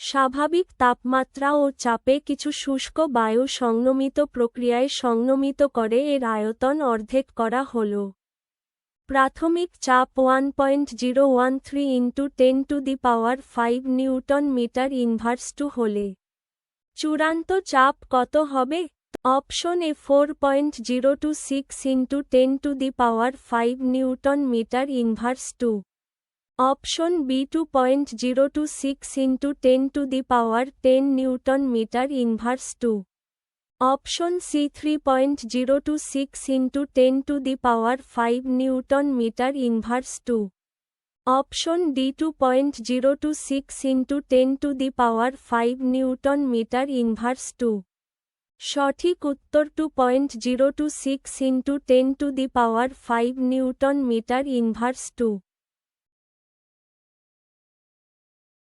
স্বাভাবিক তাপমাত্রা ও চাপে কিছু শুষ্ক বায়ু সংনমিত প্রক্রিয়ায় সংনমিত করে এর আয়তন অর্ধেক করা হল। প্রাথমিক চাপ one point zero one three into ten to the power five newton metre inverse two হলে। চূড়ান্ত চাপ কত হবে? Option A four point zero two six into ten to the power five newton metre inverse two option B two point zero two six into ten to the power ten newton metre inverse two. Option C three point zero two six into ten to the power five newton metre inverse two. Option D two point zero two six into ten to the power five newton metre inverse two. সঠিক উত্তর two point zero two six into ten to the power five newton metre inverse two.